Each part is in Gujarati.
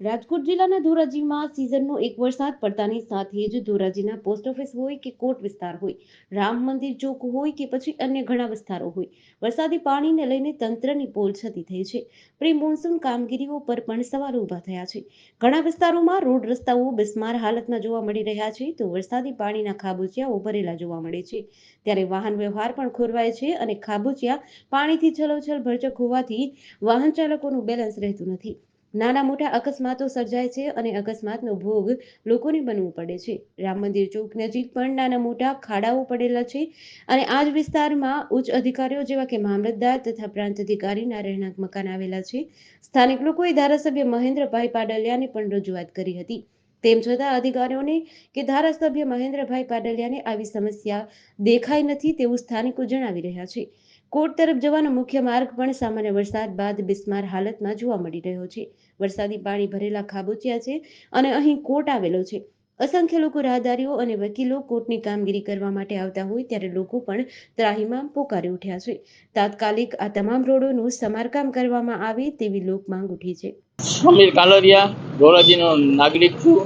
રાજકોટ જિલ્લાના ધોરાજીમાં સિઝનનો એક વરસાદ, પડતાની સાથે જ ધોરાજીના પોસ્ટ ઓફિસ હોય કે કોટ વિસ્તાર હોય, રામ મંદિર ચોક હોય કે પછી અન્ય ઘણા વિસ્તારો હોય, વરસાદી પાણીને લઈને તંત્રની પોલ છતી થઈ છે. પ્રી મોન્સૂન કામગીરીઓ પર પણ સવાલો ઊભા થયા છે. ઘણા વિસ્તારોમાં રોડ રસ્તાઓ બિસ્માર હાલતમાં જોવા મળી રહ્યા છે તો વરસાદી પાણીના ખાબોચિયાઓ ભરેલા જોવા મળે છે. ત્યારે વાહન વ્યવહાર પણ ખોરવાય છે અને ખાબોચિયા પાણીથી છલોછલ ભરચક હોવાથી વાહન ચાલકોનું બેલેન્સ રહેતું નથી. નાના મોટા અકસ્માતો સર્જાય છે અને અકસ્માતનો ભોગ લોકોને બનવું પડે છે. રામ મંદિર ચોક નજીક પણ નાના મોટા ખાડાઓ પડેલા છે અને આ જ વિસ્તારમાં ઉચ્ચ અધિકારીઓ જેવા કે મામલતદાર તથા પ્રાંત અધિકારીના રહેણાંક મકાન આવેલા છે. સ્થાનિક લોકોએ ધારાસભ્ય મહેન્દ્રભાઈ પાડલિયાને પણ રજૂઆત કરી હતી. તેમ છતાં અધિકારીઓને કે ધારાસભ્ય મહેન્દ્રભાઈ પાડલિયાને આવી સમસ્યા દેખાઈ નથી તેવું સ્થાનિકો જણાવી રહ્યા છે. કોટ તરફ જવાનો મુખ્ય માર્ગ પણ સામાન્ય વરસાદ બાદ બિસ્માર હાલતમાં જોવા મળી રહ્યો છે. વરસાદી પાણી ભરેલા ખાબોચિયા છે અને અહીં કોટ આવેલો છે. અસંખ્ય લોકો રાહદારીઓ અને વકીલો કોર્ટની કામગીરી કરવા માટે આવતા હોય ત્યારે લોકો પણ ત્રાહીમાં પોકારી ઉઠ્યા છે. તાત્કાલિક આ તમામ રોડોનું સમારકામ કરવામાં આવે તેવી લોક માંગ ઉઠી છે. સમીર કાલરિયા ધોરાજીનો નાગરિક છું.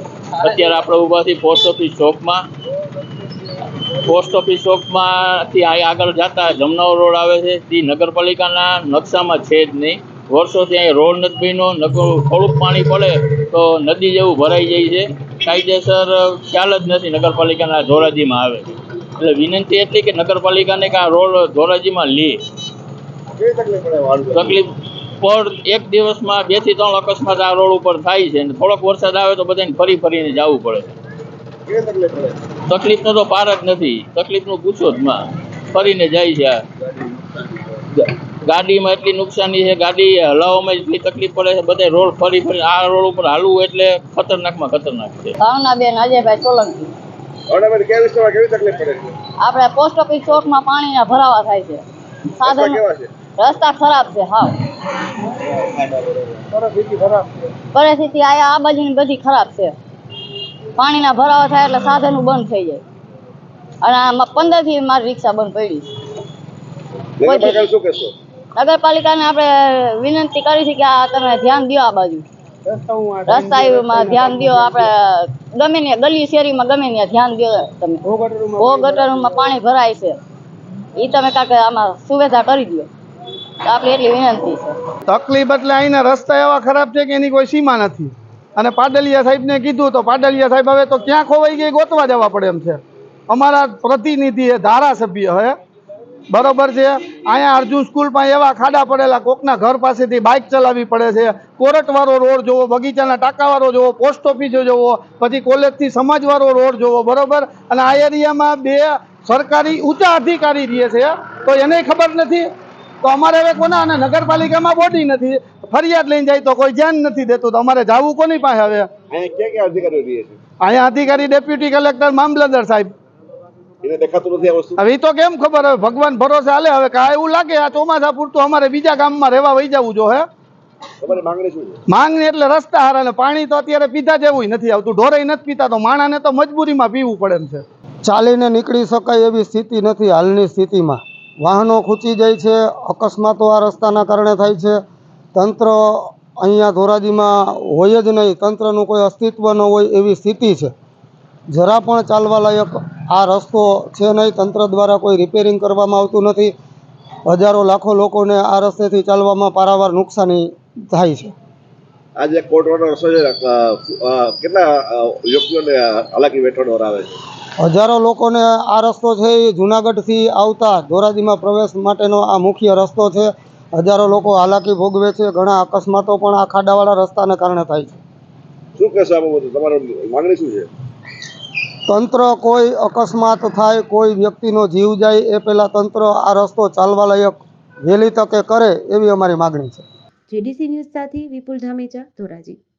અત્યારે આપણે ઉભાથી પોસ્ટ ઓફિસ ચોકમાં. પોસ્ટ ઓફિસ ચોકમાંથી આ આગળ જતા જમનાવ રોડ આવે છે. તે નગરપાલિકાના નકશામાં છે જ નહીં. વર્ષોથી અહીં રોડ નથી બન્યો થોડુંક પાણી પડે તો નદી જેવું ભરાઈ જાય છે. કાયદેસર ખ્યાલ જ નથી નગરપાલિકાના ધોરાજીમાં આવે. એટલે વિનંતી એટલી કે નગરપાલિકાને કે આ રોડ ધોરાજીમાં લે. તકલીફ પર એક દિવસમાં બેથી ત્રણ અકસ્માત આ રોડ ઉપર થાય છે. થોડોક વરસાદ આવે તો બધાને ફરી ફરીને જવું પડે. તકલીફનો તો પાર જ નથી. તકલીફનું પૂછો જ માં. ફરીને જાય છે ગાડીમાં એટલી નુકસાની છે ગાડી હલાવવામાં એટલી તકલીફ પડે છે બધા રોડ ફરી ફરી આ રોડ ઉપર હાલવું એટલે ખતરનાકમાં ખતરનાક છે. ભાવનાબેન અજયભાઈ સોલંકી. ભાવનાબેન કેવી વિસ્તારમાં કેવી તકલીફ પડે છે? આપણે પોસ્ટ ઓફિસ ચોકમાં પાણીના ભરાવા થાય છે. રસ્તા સાધન છે? રસ્તા ખરાબ છે હા પરિસ્થિતિ આયા આ બાજુની બધી ખરાબ છે. પાણીના ભરાવા થાય એટલે સાધનો બંધ થઈ જાય. અને આમાં પંદરથી મારી રિક્ષા બંધ પડી. નગરપાલિકાને આપણે વિનંતી કરી છે કે આ તમે ધ્યાન દો આ બાજુ. રસ્તામાં ધ્યાન દો આપણે ગમે ને ગલી શેરીમાં ગમે ને ધ્યાન દો તમે. ભો ગટરમાં પાણી ભરાય છે. એ તમે કાંક આમાં સુવિધા કરી દો. તો આપણી એટલી વિનંતી છે. તકલીફ એટલે અહીંના રસ્તા એવા ખરાબ છે કે એની કોઈ સીમા નથી. અને પાડલિયા સાહેબને કીધું તો પાડલિયા સાહેબ હવે તો ક્યાં ખોવાઈ ગઈ ગોતવા જવા પડે એમ છે. અમારા પ્રતિનિધિ એ ધારાસભ્ય હે. બરોબર છે? અહીંયા અર્જુન સ્કૂલમાં એવા ખાડા પડેલા, કોકના ઘર પાસેથી બાઇક ચલાવવી પડે છે. કોરટવાળો રોડ જોવો, બગીચાના ટાંકાવાળો જોવો, પોસ્ટ ઓફિસ જોવો, પછી કોલેજથી સમાજવાળો રોડ જોવો, બરોબર? અને આ એરિયામાં બે સરકારી ઊંચા અધિકારી રહે છે. તો એને ખબર નથી? તો અમારે હવે કોના અને નગરપાલિકામાં બોડી નથી. ફરિયાદ લઈને જાય તો કોઈ ધ્યાન નથી દેતું. તો અમારે જવું કોની પાસે હવે? અહીંયા અધિકારી ડેપ્યુટી કલેક્ટર મામલતદાર સાહેબ. એને દેખાતું નથી આ વસ્તુ? હવે તો કેમ ખબર? હવે ભગવાન ભરોસે હાલે. હવે કા એવું લાગે આ ચોમાસા પૂરતું અમારે બીજા ગામમાં રહેવા વહી જવું જો હે? માંગણી શું છે? માંગણી એટલે રસ્તા હારા ને પાણી તો અત્યારે પીધા જેવું નથી આવતું. ઢોરે નથી પીતા તો માણાને તો મજબૂરીમાં પીવું પડે છે. ચાલીને નીકળી શકાય એવી સ્થિતિ નથી હાલની સ્થિતિમાં. વાહનો ખૂંચી જાય છે, અકસ્માતો આ રસ્તાના કારણે થાય છે. તંત્ર અહીંયા ધોરાજીમાં હોય જ નહીં, તંત્રનું કોઈ અસ્તિત્વ ન હોય એવી સ્થિતિ છે. જરા પણ ચાલવા લાયક આ રસ્તો છે નહીં, તંત્ર દ્વારા કોઈ રિપેરિંગ કરવામાં આવતું નથી. હજારો લાખો લોકોને આ રસ્તેથી ચાલવામાં પારાવાર નુકસાની થાય છે. આજે કોર્ટ વાળો રસ્તો કેટલા વ્યક્તિઓને હાલાકી વેઠવાનો આવે છે? હજારો લોકોને આ રસ્તો છે એ જૂનાગઢથી આવતા ધોરાજીમાં પ્રવેશ માટેનો આ મુખ્ય રસ્તો છે. હજારો લોકો હાલાકી ભોગવે છે. ઘણા અકસ્માતો પણ આ ખાડાવાળા રસ્તાને કારણે થાય છે. શું કહેશો આ બાબતે? તમારી માંગણી શું છે? તંત્ર કોઈ અકસ્માત થાય કોઈ વ્યક્તિનો જીવ જાય એ પહેલાં તંત્ર આ રસ્તો ચાલવા લાયક વહેલી તકે કરે એવી અમારી માગણી છે. જેડીસી ન્યૂઝ સાથે વિપુલ ધામેચા ધોરાજી.